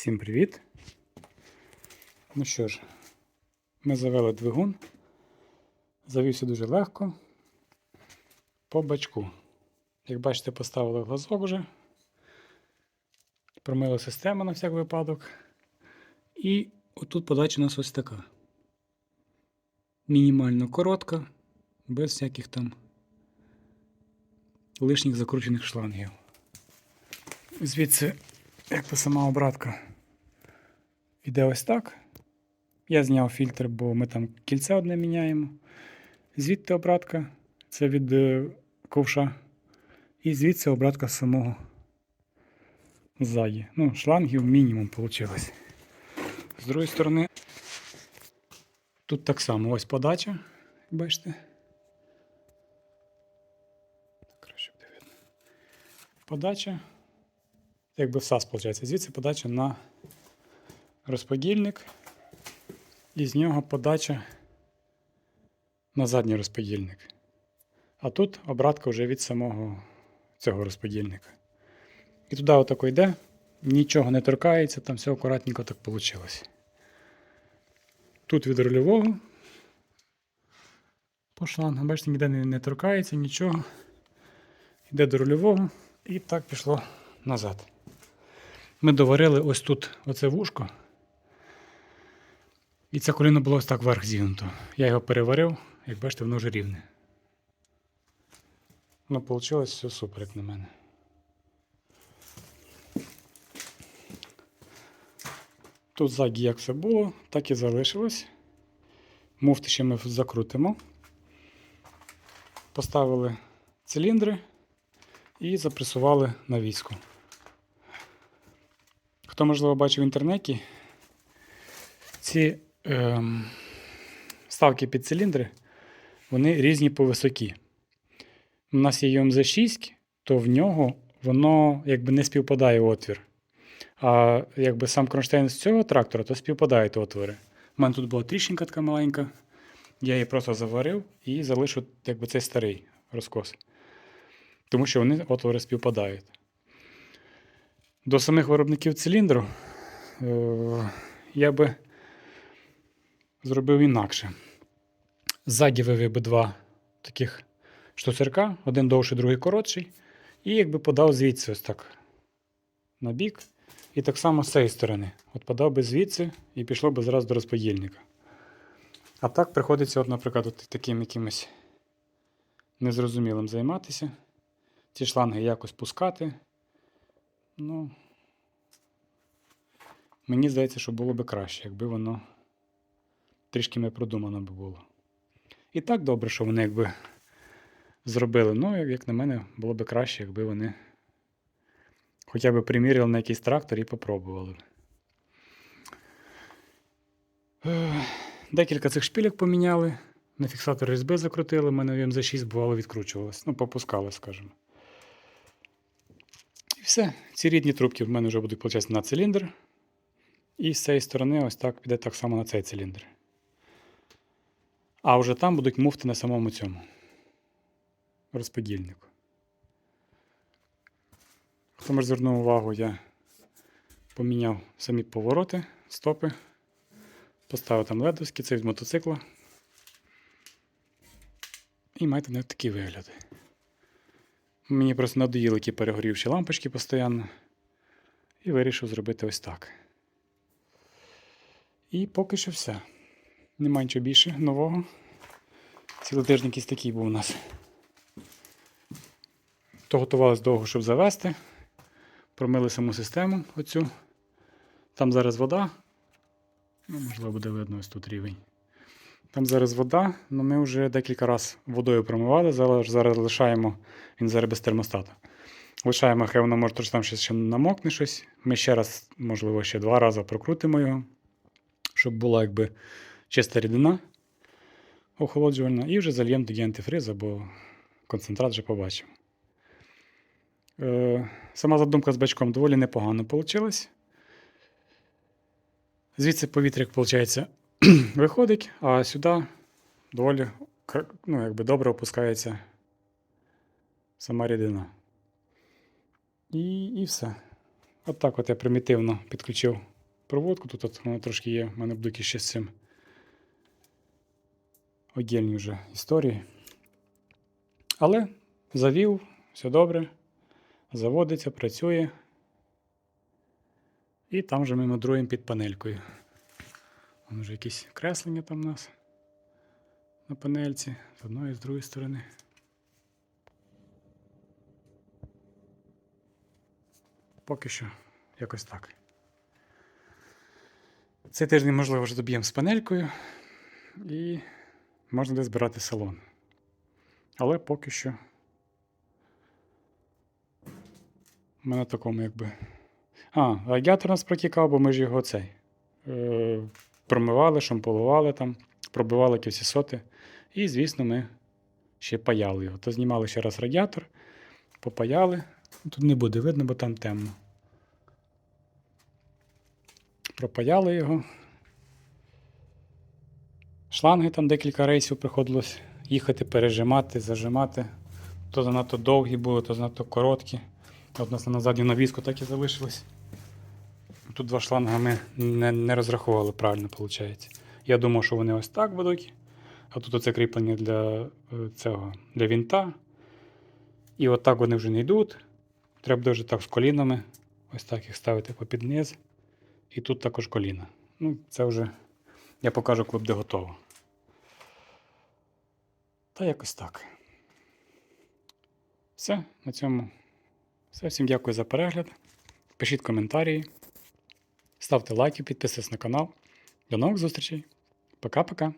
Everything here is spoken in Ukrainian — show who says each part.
Speaker 1: Всім привіт. Ну що ж, ми завели двигун. Завівся дуже легко. По бачку. Як бачите, поставили глазок вже. Промили систему на всяк випадок. І отут подача у нас ось така. Мінімально коротка, без всяких там лишніх закручених шлангів. Звідси, як то сама обратка, іде ось так. Я зняв фільтр, бо ми там кільце одне міняємо. Звідти обратка, це від е, ковша. І звідси обратка самого ззаді. Ну, шлангів мінімум вийшло. З другої сторони, тут так само ось подача, бачите. Краще буде. Подача. Якби всас, виходить. Звідси подача на розподільник. І з нього подача на задній розподільник. А тут обратка вже від самого цього розподільника. І туди отако йде, нічого не торкається, там все акуратненько так вийшло. Тут від рульового по шлангу, бачите, ніде не, не торкається, нічого. Йде до рульового і так пішло назад. Ми доварили ось тут оце вушко. І це коліно було ось так вверх зігнуто. Я його переварив, як бачите, воно вже рівне. Ну, вийшло все супер, як на мене. Тут ззаді як все було, так і залишилось. Муфти ще ми закрутимо. Поставили циліндри і запресували на війську. Хто, можливо, бачив в інтернеті, ці ем, ставки під циліндри, вони різні по висоті. У нас є ЮМЗ-6, то в нього воно якби не співпадає отвір. А якби сам кронштейн з цього трактора, то співпадають отвори. У мене тут була тріщинка така маленька. Я її просто заварив і залишу якби, цей старий розкос. Тому що вони отвори співпадають. До самих виробників циліндру е, я би зробив інакше. Ззаді вивів би два таких штуцерка, один довший, другий коротший. І якби подав звідси ось так на бік. І так само з цієї сторони. От подав би звідси і пішло би зразу до розподільника. А так приходиться, от, наприклад, от таким якимось незрозумілим займатися. Ці шланги якось пускати. Ну, мені здається, що було би краще, якби воно трішки не продумано би було. І так добре, що вони якби зробили. Ну, як на мене, було б краще, якби вони хоча б приміряли на якийсь трактор і попробували. Е, Декілька цих шпілек поміняли. На фіксатор різьби закрутили, в мене в МЗ6 бувало відкручувалось. Ну, попускали, скажімо. І все. Ці рідні трубки в мене вже будуть получатися на циліндр. І з цієї сторони ось так піде так само на цей циліндр. А вже там будуть муфти на самому цьому розподільнику. Хто може звернув увагу, я поміняв самі повороти, стопи, поставив там ледовські, це від мотоцикла. І маєте не такий вигляд. Мені просто надоїли ті перегорівші лампочки постійно. І вирішив зробити ось так. І поки що все. Нема нічого більше нового. Цілий тиждень якийсь такий був у нас. То готувалися довго, щоб завести. Промили саму систему оцю. Там зараз вода. Ну, можливо, буде видно ось тут рівень. Там зараз вода, але ми вже декілька разів водою промивали. Зараз, зараз лишаємо, він зараз без термостата. Лишаємо, хай воно може там ще, ще намокне щось. Ми ще раз, можливо, ще два рази прокрутимо його, щоб була якби чиста рідина охолоджувальна. І вже зальємо тоді антифриз або концентрат вже побачимо. Е, Сама задумка з бачком доволі непогано вийшла. Звідси повітря, як виходить, виходить, а сюди доволі ну, якби добре опускається сама рідина. І, і все. От так от я примітивно підключив проводку. Тут от воно трошки є, в мене будуть ще з цим одільні вже історії. Але завів, все добре, заводиться, працює. І там вже ми мудруємо під панелькою. Вон вже якісь креслення там у нас на панельці з одної і з другої сторони. Поки що якось так. Цей тиждень, можливо, вже доб'ємо з панелькою і можна десь збирати салон. Але поки що ми на такому якби. А, радіатор нас протікав, бо ми ж його цей. Е, промивали, шампулували там, пробивали кільці соти. І, звісно, ми ще паяли його. То знімали ще раз радіатор, попаяли. Тут не буде видно, бо там темно. Пропаяли його. Шланги там декілька рейсів приходилось їхати, пережимати, зажимати. То занадто довгі були, то занадто короткі. От у нас на задню навіску так і залишилось. Тут два шланги ми не, не розрахували правильно, виходить. Я думав, що вони ось так будуть. А тут оце кріплення для е, цього для вінта. І от вони вже не йдуть. Треба дуже так з колінами. Ось так їх ставити попід низ. І тут також коліна. Ну, це вже я покажу, коли буде готово. Та якось так. Все, на цьому. Все, всім дякую за перегляд. Пишіть коментарі, ставте лайки, підписуйтесь на канал. До нових зустрічей. Пока-пока.